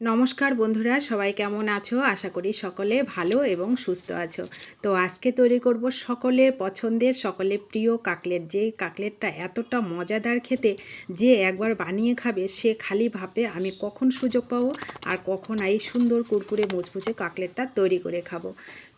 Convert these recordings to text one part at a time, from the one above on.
নমস্কার বন্ধুরা, সবাই কেমন আছো? আশা করি সকলে ভালো এবং সুস্থ আছো। তো আজকে তৈরি করব সকলে পছন্দের, সকলে প্রিয় কাকলেট। যেই কাকলেটটা এতটা মজাদার খেতে যে একবার বানিয়ে খাবে, সে খালি ভাবে আমি কখন সুযোগ পাবো আর কখন এই সুন্দর কুরকুরে মুচমুচে কাকলেটটা তৈরি করে খাব।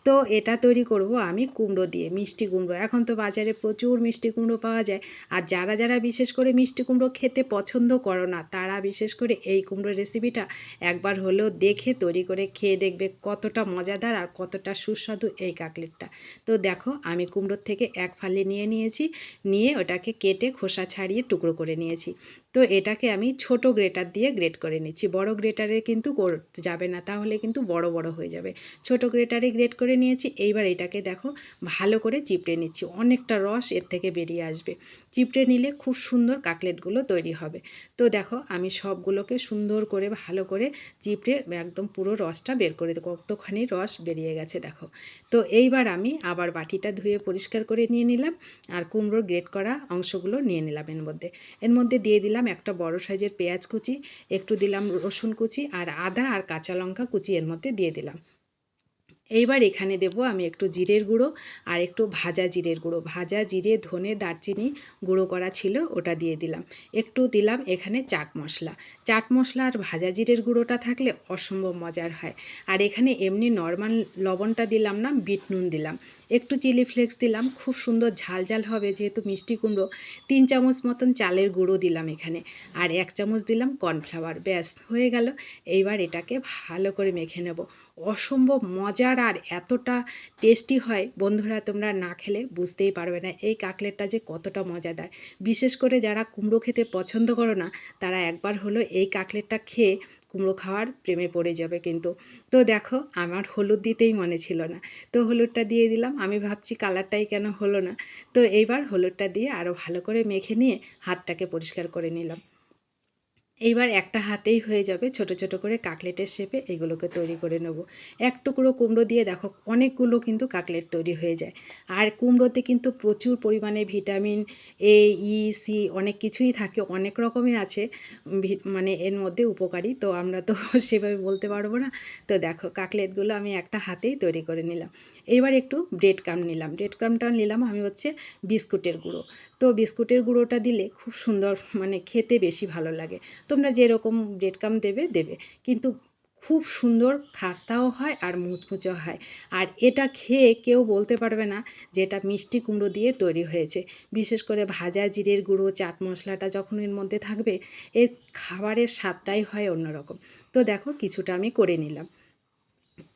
তো এটা তৈরি করব আমি কুমড়ো দিয়ে, মিষ্টি কুমড়ো। এখন তো বাজারে প্রচুর মিষ্টি কুমড়ো পাওয়া যায়। আর যারা যারা বিশেষ করে মিষ্টি কুমড়ো খেতে পছন্দ করো না, তারা বিশেষ করে এই কুমড়ো রেসিপিটা একবার হলেও দেখে, তৈরি করে খেয়ে দেখবে কতটা মজাদার আর কতটা সুস্বাদু এই কাকলেটটা। তো দেখো, আমি কুমড়োর থেকে এক ফালি নিয়ে নিয়েছি, নিয়ে ওটাকে কেটে খোসা ছাড়িয়ে টুকরো করে নিয়েছি। তো এটাকে আমি ছোট গ্রেটার দিয়ে গ্রেট করে নিচ্ছি। বড় গ্রেটারে কিন্তু করতে যাবে না, তাহলে কিন্তু বড় বড় হয়ে যাবে। ছোট গ্রেটারে গ্রেট করে নিয়েছি, এইবার এটাকে দেখো ভালো করে চিপড়ে নিচ্ছি। অনেকটা রস এর থেকে বেরিয়ে আসবে। চিপড়ে নিলে খুব সুন্দর কাকলেটগুলো তৈরি হবে। তো দেখো, আমি সবগুলোকে সুন্দর করে, ভালো করে চিপড়ে একদম পুরো রসটা বের করে দেবো। কতখানি রস বেরিয়ে গেছে দেখো। তো এইবার আমি আবার বাটিটা ধুয়ে পরিষ্কার করে নিয়ে নিলাম আর কুমড়োর গ্রেট করা অংশগুলো নিয়ে নিলাম এর মধ্যে। এর মধ্যে দিয়ে দিলাম একটা বড় সাইজের পেঁয়াজ কুচি, একটু দিলাম রসুন কুচি আর আদা আর কাঁচা লঙ্কা কুচি এর মধ্যে দিয়ে দিলাম। এইবার এখানে দেব আমি একটু জিরের গুঁড়ো আর একটু ভাজা জিরের গুঁড়ো। ভাজা, জিরে, ধনে, দারচিনি গুঁড়ো করা ছিল, ওটা দিয়ে দিলাম। একটু দিলাম এখানে চাট মশলা। চাট মশলা আর ভাজা জিরের গুঁড়োটা থাকলে অসম্ভব মজার হয়। আর এখানে এমনি নর্মাল লবণটা দিলাম না, বিট নুন দিলাম। একটু চিলি ফ্লেক্স দিলাম, খুব সুন্দর ঝাল ঝাল হবে যেহেতু মিষ্টি কুমড়ো। তিন চামচ মতন চালের গুঁড়ো দিলাম এখানে। আর এক চামচ দিলাম কর্নফ্লাওয়ার। ব্যাস, হয়ে গেল। এইবার এটাকে ভালো করে মেখে নেব। অসম্ভব মজার আর এতটা টেস্টি হয়। বন্ধুরা, তোমরা না খেলে বুঝতেই পারবে না এই কাকলেটটা যে কতটা মজাদার। বিশেষ করে যারা কুমড়ো খেতে পছন্দ করো না, তারা একবার হলো এই কাকলেটটা খেয়ে কুমড়ো খাওয়ার প্রেমে পড়ে যাবে কিন্তু। তো দেখো, আমার হলুদ দিতেই মনে ছিল না। তো হলুদটা দিয়ে দিলাম। আমি ভাবছি কালারটাই কেন হলো না। তো এইবার হলুদটা দিয়ে আরও ভালো করে মেখে নিয়ে হাতটাকে পরিষ্কার করে নিলাম। এইবার একটা হাতেই হয়ে যাবে ছোট ছোট করে কাকলেটের শেপে এগুলোকে তৈরি করে নেব। এক টুকরো কুমড়ো দিয়ে দেখো অনেকগুলো কিন্তু কাকলেট তৈরি হয়ে যায়। আর কুমড়োতে কিন্তু প্রচুর পরিমাণে ভিটামিন এ, ই, সি অনেক কিছুই থাকে, অনেক রকমই আছে মানে এর মধ্যে উপকারী। তো আমরা তো সেভাবে বলতে পারব না। তো দেখো কাকলেটগুলো আমি একটা হাতেই তৈরি করে নিলাম। এবার একটু ব্রেড ক্রাম নিলাম। ব্রেড ক্রামটা নিলাম আমি হচ্ছে বিস্কুটের গুঁড়ো। তো বিস্কুটের গুঁড়োটা দিলে খুব সুন্দর মানে খেতে বেশি ভালো লাগে। তোমরা যেরকম ব্রেড দেবে দেবে। কিন্তু খুব সুন্দর খাস্তাও হয় আর মুচমুচো হয়। আর এটা খেয়ে কেউ বলতে পারবে না যে এটা মিষ্টি কুমড়ো দিয়ে তৈরি হয়েছে। বিশেষ করে ভাজা জিরের গুঁড়ো, চাট মশলাটা যখন এর মধ্যে থাকবে, এর খাবারের স্বাদটাই হয় অন্যরকম। তো দেখো, কিছুটা আমি করে নিলাম।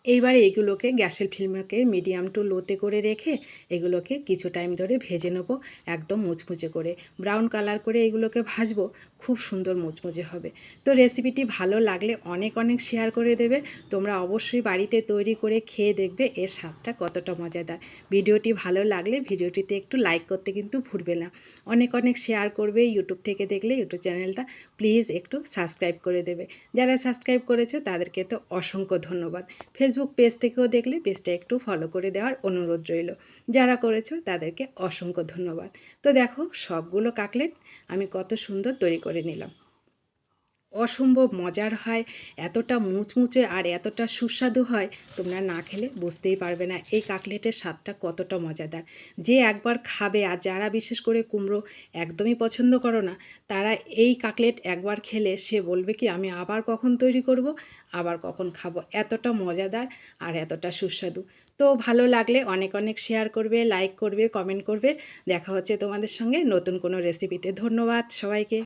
এইবারে এগুলোকে গ্যাসের ফ্লেমকে মিডিয়াম টু লোতে করে রেখে এগুলোকে কিছু টাইম ধরে ভেজে নেব একদম মুচমুচে করে। ব্রাউন কালার করে এগুলোকে ভাজবো, খুব সুন্দর মুচমুচে হবে। তো রেসিপিটি ভালো লাগলে অনেক অনেক শেয়ার করে দেবে। তোমরা অবশ্যই বাড়িতে তৈরি করে খেয়ে দেখবে এর স্বাদটা কতটা মজাদার। ভিডিওটি ভালো লাগলে ভিডিওটিতে একটু লাইক করতে কিন্তু ভুলবে না। অনেক অনেক শেয়ার করবে ইউটিউব থেকে দেখলে ইউটিউব চ্যানেলটা। প্লিজ একটু সাবস্ক্রাইব করে দেবে। যারা সাবস্ক্রাইব করেছ তাদেরকে তো অসংখ্য ধন্যবাদ। ফেসবুক পেজ থেকেও দেখলে পেজটা একটু ফলো করে দেওয়ার অনুরোধ রইল। যারা করেছ তাদেরকে অসংখ্য ধন্যবাদ। তো দেখো, সবগুলো কাকলেট আমি কত সুন্দর তৈরি করে নিলাম। অসম্ভব মজার হয়, এতটা মুচমুচে আর এতটা সুস্বাদু হয়, তোমরা না খেলে বুঝতেই পারবে না এই কাকলেটের স্বাদটা কতটা মজাদার। যে একবার খাবে আর যারা বিশেষ করে কুমড়ো একদমই পছন্দ করো না, তারা এই কাকলেট একবার খেলে সে বলবে কি, আমি আবার কখন তৈরি করব? আবার কখন খাব? এতটা মজাদার আর এতটা সুস্বাদু। তো ভালো লাগলে অনেক অনেক শেয়ার করবে লাইক করবে কমেন্ট করবে। দেখা হচ্ছে তোমাদের সঙ্গে নতুন কোনো রেসিপিতে ধন্যবাদ সবাইকে।